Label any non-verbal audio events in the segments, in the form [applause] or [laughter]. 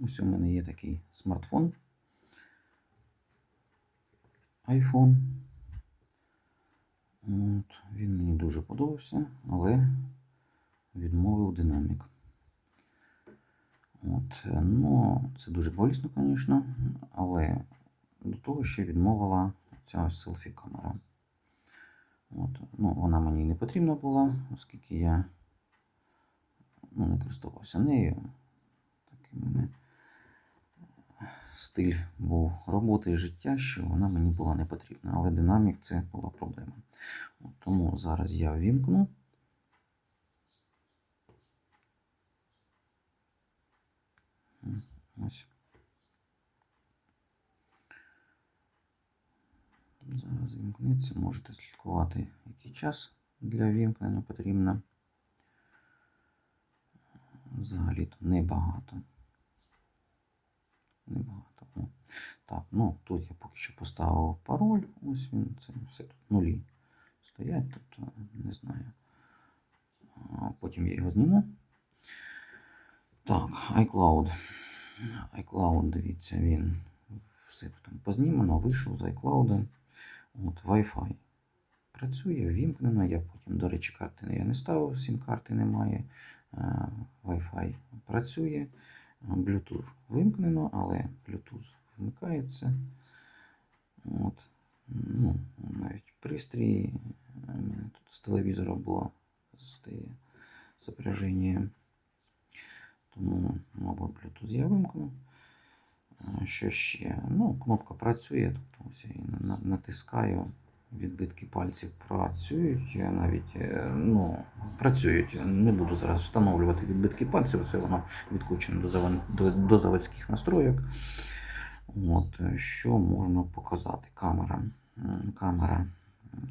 Ось у мене є такий смартфон. iPhone. От, він мені дуже подобався, але відмовив динамік. От, ну, це дуже болісно, звісно, але до того ще відмовила ця селфі-камера. От, ну, вона мені не потрібна була, оскільки я ну, не користувався нею. Такий в мене стиль був роботи і життя, що вона мені була не потрібна. Але динамік це була проблема. От, тому зараз я вімкну. Ось. Зараз вімкнеться, можете слідкувати, який час для вімкнення потрібно. Взагалі-то небагато. Небагато. О. Так, ну тут я поки що поставив пароль. Ось він, це все тут нулі стоять, тобто не знаю. Потім я його зніму. Так, iCloud. iCloud, дивіться, він все там познімано, вийшов з iCloud. От, Wi-Fi. Працює, вімкнено. Я потім, до речі, карти я не ставив, сім карти немає. Е, Wi-Fi працює. Bluetooth вимкнено, але Bluetooth вмикається. От. Ну, навіть пристрій. Тут з телевізора було зображення. Тому, мабуть, Bluetooth я вимкну. Що ще? Ну, кнопка працює, тобто ось я її натискаю, відбитки пальців працюють. Навіть е, ну, працюють. Не буду зараз встановлювати відбитки пальців, це воно відкручено до, завод- до, до заводських настроєк. От, е, що можна показати? Камера. Камера.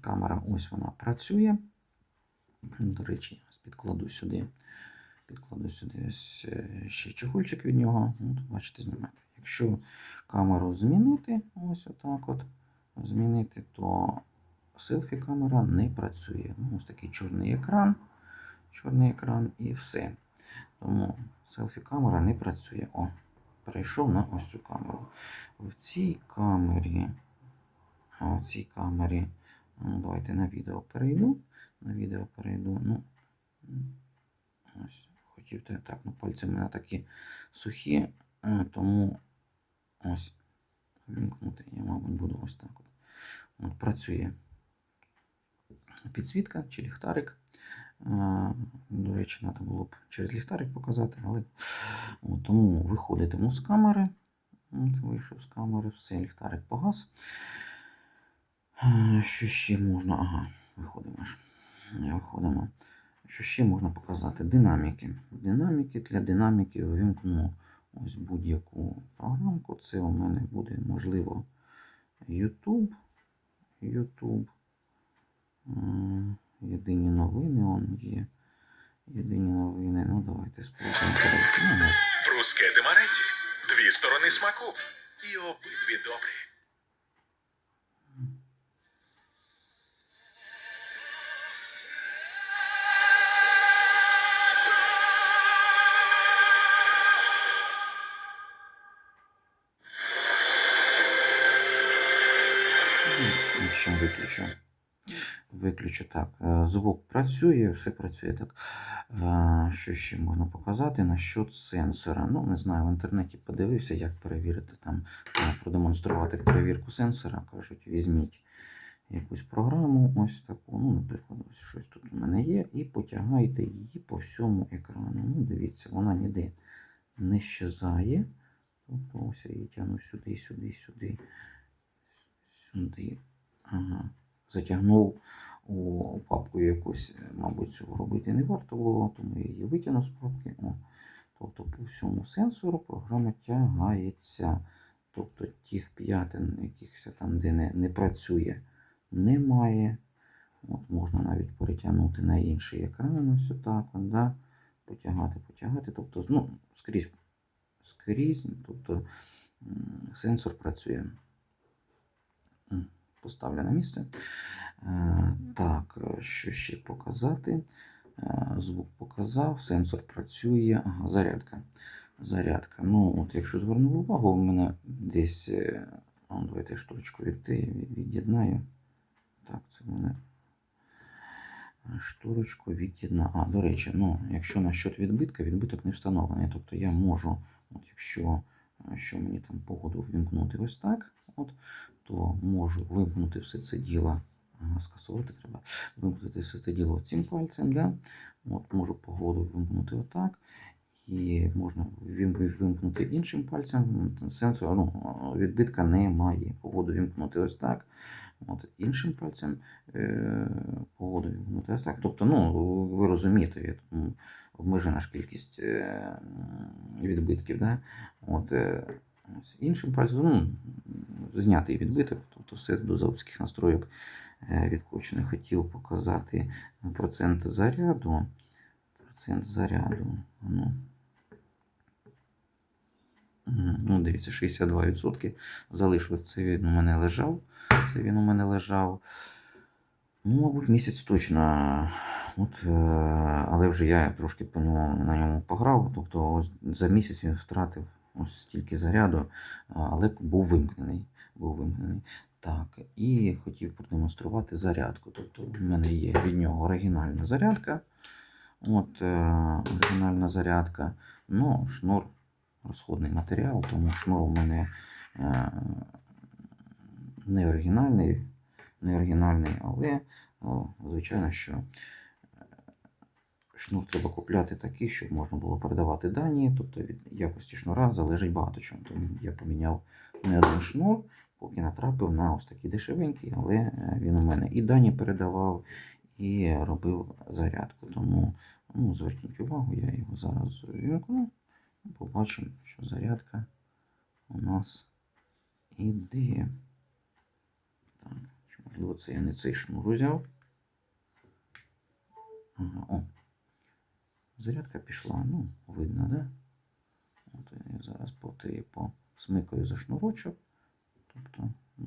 Камера ось вона працює. До речі, підкладу сюди. Підкладу сюди ось е, ще чохольчик від нього. От, бачите, знімати. Якщо камеру змінити, ось отак от, змінити, то селфі-камера не працює. Ну, ось такий чорний екран. Чорний екран і все. Тому селфі-камера не працює. О, перейшов на ось цю камеру. В цій камері, в цій камері, ну, давайте на відео перейду. На відео перейду. Ну, ось, хотів так, ну пальці в мене такі сухі, е, тому ось вимкнути. Я, мабуть, буду ось так. От, працює підсвітка чи ліхтарик. Е, До речі, треба було б через ліхтарик показати, але тому виходитиму з камери. От, вийшов з камери, все, ліхтарик погас. Е, Що ще можна? Ага, виходимо ж. Е, Виходимо. Що ще можна показати? Динаміки. Динаміки для динаміки вимкну ось будь-яку програмку. Це у мене буде, можливо, YouTube. YouTube. Єдині новини он є. Єдині новини. Ну, давайте спробуємо. Ну. Брускети Маретті. Дві сторони смаку. І обидві добрі. Ну, Якщо виключу. Виключу так. е, Звук працює, все працює так. Е, Що ще можна показати насчет сенсора? Ну, не знаю, в інтернеті подивився, як перевірити там, е, продемонструвати перевірку сенсора. Кажуть, візьміть якусь програму, ось таку. Ну, наприклад, ось щось тут у мене є, і потягайте її по всьому екрану. Ну, дивіться, вона ніде не щезає. Тобто ось я її тягну сюди, сюди, сюди, сюди. Ага. Затягнув у папку якусь, е, мабуть, цього робити не варто було, тому я її витягнув з папки. О. Тобто по всьому сенсору програма тягається. Тобто тих п'ятин, якихось там, де не, не працює, немає. От Можна навіть перетягнути на інший екран, ось отак, да? потягати, потягати. Тобто, ну, скрізь, скрізь, тобто сенсор працює. Поставлю на місце. Е, Так, е, що ще показати? Е, Звук показав, сенсор працює. Ага, зарядка. зарядка. Ну, от якщо звернув увагу, у мене десь. давайте я штучку від'єднаю. Так, це мене шторочку від'єднаю. А, до речі, ну, якщо насчет відбитка, відбиток не встановлений. Тобто я можу, от якщо що мені там погоду ввімкнути ось так, от, то можу вимкнути все це діло. Ага, скасовувати треба. Вимкнути все це діло цим пальцем, да? От, можу погоду вимкнути отак. І можна вимкнути іншим пальцем. Сенсу ну, відбитка немає. Погоду вимкнути ось так. От, іншим пальцем е, погоду вимкнути ось так. Тобто, ну, ви розумієте, обмежена ж кількість е, відбитків. Да? От, е, ось іншим пальцем ну, знятий відбиток, тобто все до заводських настройок е. Хотів показати процент заряду. Процент заряду. Ну, ну дивіться, 62% залишилось. Це він у мене лежав. Це він у мене лежав. Ну, мабуть, місяць точно. От, е, але вже я трошки по ньому, на ньому пограв. Тобто за місяць він втратив ось стільки заряду, але був вимкнений. Був вимкнений. Так, і хотів продемонструвати зарядку. Тобто в мене є від нього оригінальна зарядка. От, е, оригінальна зарядка. Ну, шнур розходний матеріал, тому шнур у мене е, не оригінальний, не оригінальний, але о, звичайно, що шнур треба купляти такий, щоб можна було передавати дані. Тобто від якості шнура залежить багато чого. Тому я поміняв не один шнур, поки натрапив на ось такий дешевенький, але е, він у мене і дані передавав, і робив зарядку. Тому ну, зверніть увагу, я його зараз вімкну. Побачимо, що зарядка у нас іде. Так, можливо, це я не цей шнур взяв. Ага, о. Зарядка пішла, ну, видно, да? От я зараз поти посмикаю за шнурочок. Тобто, ну,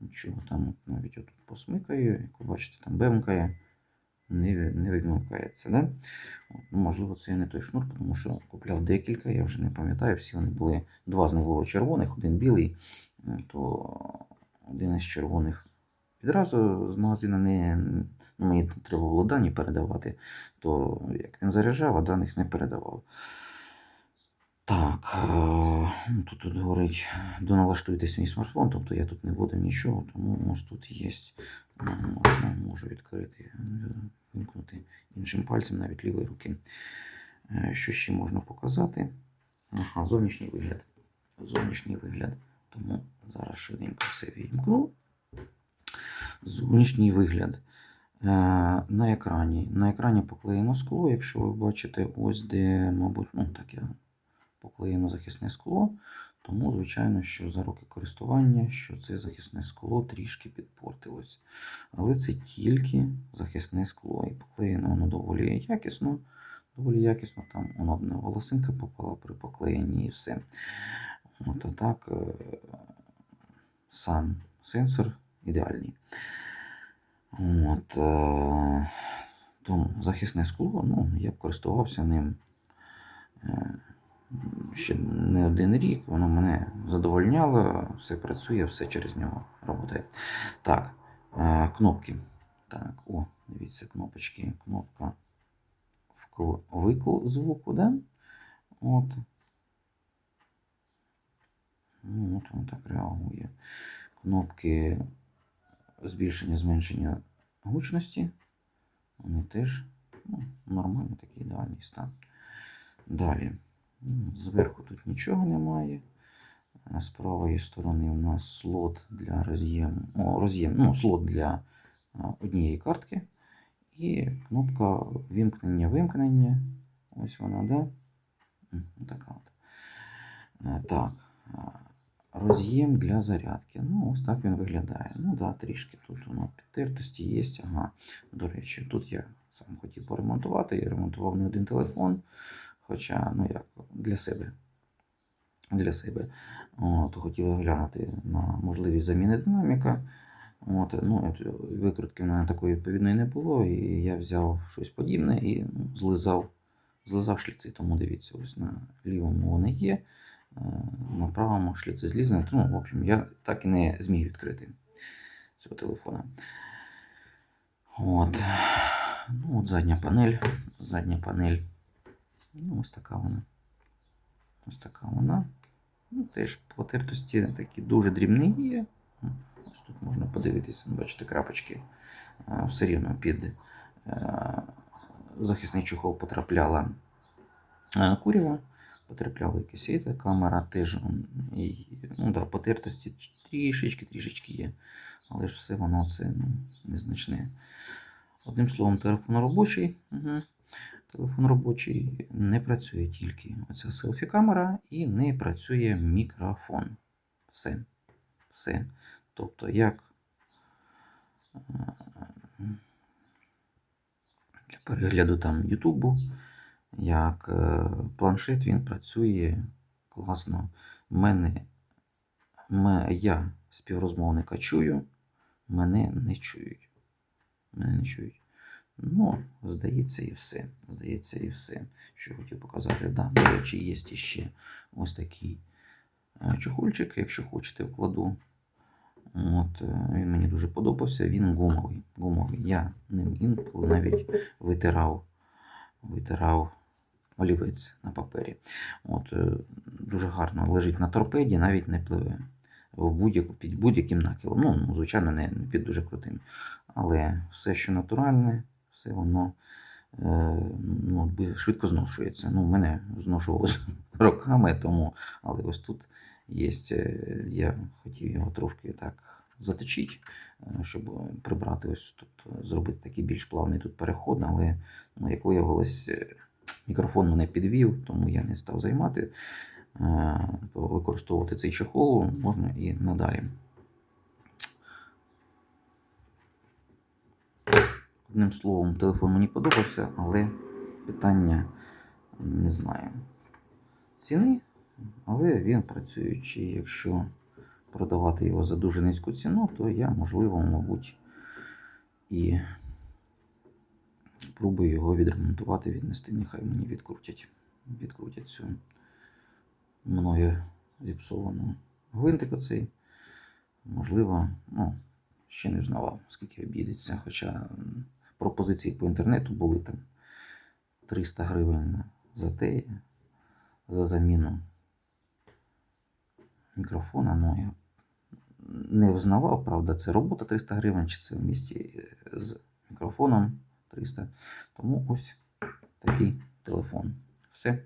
нічого там навіть отут посмикаю, як ви бачите, там бемкає, не, не відмикається, да? От, ну, можливо, це не той шнур, тому що купляв декілька, я вже не пам'ятаю, всі вони були, два з них було червоних, один білий, то один із червоних відразу з магазину не, ну, мені тут треба було дані передавати, то як він заряджав, а даних не передавав. Так, е, ну, тут, тут говорить, доналаштуйте свій смартфон, тобто я тут не буду нічого, тому ось тут є. Можна, можу відкрити, е, вимкнути іншим пальцем навіть лівої руки. Е, Що ще можна показати? Ага, зовнішній вигляд. Зовнішній вигляд. Тому зараз швиденько все вімкну. Зовнішній вигляд. Е, На екрані. На екрані поклеєно скло. Якщо ви бачите, ось де, мабуть, ну так поклеєно захисне скло. Тому, звичайно, що за роки користування, що це захисне скло трішки підпортилось. Але це тільки захисне скло. І поклеєно воно доволі якісно. Доволі якісно. Там воно одна волосинка попала при поклеєнні і все. От, а так, е, сам сенсор ідеальний. От, е, тому захисне скло, ну, я користувався ним е, ще не один рік, воно мене задовольняло, все працює, все через нього працює. Так, е, кнопки. Так, о, дивіться, кнопочки. Кнопка вкл, викл звуку, да? От. Ну, от воно так реагує. Кнопки збільшення, зменшення гучності. Вони теж ну, нормальний такий ідеальний стан. Далі. Зверху тут нічого немає. Е, З правої сторони у нас слот для роз'єму. Роз'єм, ну, слот для однієї картки. І кнопка вимкнення-вимкнення. Ось вона, да? Така от. Е, Так. Роз'єм для зарядки. Ну, ось так він виглядає. Ну да, трішки тут воно підтертості є. Ага. До речі, тут я сам хотів поремонтувати. Я ремонтував не один телефон. Хоча, ну як, для себе. Для себе. От, хотів глянути на можливість заміни динаміка. От, ну, викрутки в мене такої відповідної не було, і я взяв щось подібне і ну, злизав злизав шліци. Тому дивіться, ось на лівому вони є, на правому шліци злізані. Ну, в общем, я так і не зміг відкрити цього телефона. От. Ну, от задня панель. Задня панель. Ну, ось така вона. Ось така вона. Ну, теж потертості такі дуже дрібні є. Ось тут можна подивитися, бачите, крапочки. Е, Все рівно під е, захисний чохол потрапляла е, курява, потрапляла якась і камера теж. ну, да, потертості трішечки, трішечки є. Але ж все воно це ну, незначне. Одним словом, телефон робочий. Угу. Телефон робочий не працює тільки оця селфі-камера і не працює мікрофон. Все. Все. Тобто, як е, для перегляду там Ютубу, як е, планшет, він працює класно. Мене, ме, я співрозмовника чую, мене не чують. Мене не чують. Ну, здається, і все. Здається, і все. Що хотів показати. Да, до речі, є ще ось такий е, чохольчик, якщо хочете, вкладу. От, е, він мені дуже подобався. Він гумовий. гумовий. Я ним інколи навіть витирав, витирав олівець на папері. От, е, дуже гарно лежить на торпеді, навіть не пливе. В будь-яку, під будь-яким нахилом. Ну, звичайно, не, під дуже крутим. Але все, що натуральне, все воно е, ну, швидко зношується. Ну, мене зношувалося [laughs] роками, тому, але ось тут є. е, Я хотів його трошки так заточити, щоб прибрати ось тут, зробити такий більш плавний тут переход, але ну, як виявилось, мікрофон мене підвів, тому я не став займати. Е, то Використовувати цей чехол можна і надалі. Одним словом, телефон мені подобався, але питання не знаю ціни, але він працюючий. Якщо продавати його за дуже низьку ціну, то я, можливо, мабуть, і спробую його відремонтувати, віднести. Нехай мені відкрутять, відкрутять цю мною зіпсовану гвинтик оцей. Можливо, ну, ще не взнавав, скільки обійдеться. Хоча пропозиції по інтернету були там 300 гривень за те, за заміну мікрофона. Ну, я не взнавав, правда, це робота 300 гривень, чи це в місті е, з мікрофоном 300. Тому ось такий телефон. Все.